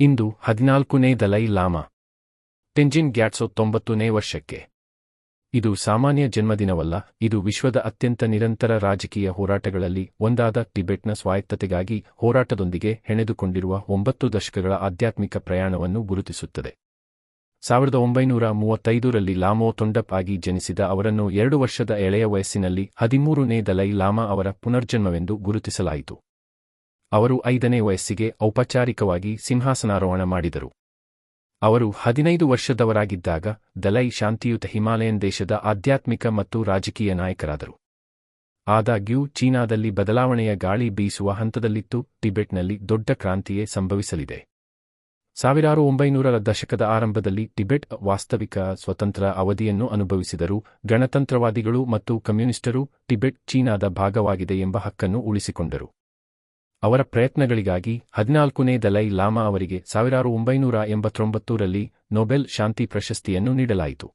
ಇಂದು ಹದಿನಾಲ್ಕನೇ ದಲೈ ಲಾಮಾ. ಟೆಂಜಿನ್ ಗ್ಯಾಟ್ಸೋ ತೊಂಬತ್ತನೇ ವರ್ಷಕ್ಕೆ. ಇದು ಸಾಮಾನ್ಯ ಜನ್ಮದಿನವಲ್ಲ, ಇದು ವಿಶ್ವದ ಅತ್ಯಂತ ನಿರಂತರ ರಾಜಕೀಯ ಹೋರಾಟಗಳಲ್ಲಿ ಒಂದಾದ ಟಿಬೆಟ್ನ ಸ್ವಾಯತ್ತತೆಗಾಗಿ ಹೋರಾಟದೊಂದಿಗೆ ಹೆಣೆದುಕೊಂಡಿರುವ ಒಂಬತ್ತು ದಶಕಗಳ ಆಧ್ಯಾತ್ಮಿಕ ಪ್ರಯಾಣವನ್ನು ಗುರುತಿಸುತ್ತದೆ. ಸಾವಿರದ ಒಂಬೈನೂರ ಮೂವತ್ತೈದರಲ್ಲಿ ಲಾಮೋ ತೊಂಡಪ್ ಆಗಿ ಜನಿಸಿದ ಅವರನ್ನು ಎರಡು ವರ್ಷದ ಎಳೆಯ ವಯಸ್ಸಿನಲ್ಲಿ ಹದಿಮೂರನೇ ದಲೈ ಲಾಮಾ ಅವರ ಪುನರ್ಜನ್ಮವೆಂದು ಗುರುತಿಸಲಾಯಿತು. ಅವರು ಐದನೇ ವಯಸ್ಸಿಗೆ ಔಪಚಾರಿಕವಾಗಿ ಸಿಂಹಾಸನಾರೋಹಣ ಮಾಡಿದರು. ಅವರು ಹದಿನೈದು ವರ್ಷದವರಾಗಿದ್ದಾಗ ದಲೈ ಶಾಂತಿಯುತ ಹಿಮಾಲಯನ್ ದೇಶದ ಆಧ್ಯಾತ್ಮಿಕ ಮತ್ತು ರಾಜಕೀಯ ನಾಯಕರಾದರು. ಆದಾಗ್ಯೂ ಚೀನಾದಲ್ಲಿ ಬದಲಾವಣೆಯ ಗಾಳಿ ಬೀಸುವ ಹಂತದಲ್ಲಿತ್ತು, ಟಿಬೆಟ್ನಲ್ಲಿ ದೊಡ್ಡ ಕ್ರಾಂತಿಯೇ ಸಂಭವಿಸಲಿದೆ. ಸಾವಿರಾರು ಒಂಬೈನೂರರ ದಶಕದ ಆರಂಭದಲ್ಲಿ ಟಿಬೆಟ್ ವಾಸ್ತವಿಕ ಸ್ವತಂತ್ರ ಅವಧಿಯನ್ನು ಅನುಭವಿಸಿದರು, ಗಣತಂತ್ರವಾದಿಗಳು ಮತ್ತು ಕಮ್ಯುನಿಸ್ಟರು ಟಿಬೆಟ್ ಚೀನಾದ ಭಾಗವಾಗಿದೆ ಎಂಬ ಹಕ್ಕನ್ನು ಉಳಿಸಿಕೊಂಡರು. ಅವರ ಪ್ರಯತ್ನಗಳಿಗಾಗಿ ಹದಿನಾಲ್ಕನೇ ದಲೈ ಲಾಮಾ ಅವರಿಗೆ ಸಾವಿರಾರು ಒಂಬೈನೂರ ಎಂಬತ್ತೊಂಬತ್ತರಲ್ಲಿ ನೊಬೆಲ್ ಶಾಂತಿ ಪ್ರಶಸ್ತಿಯನ್ನು ನೀಡಲಾಯಿತು.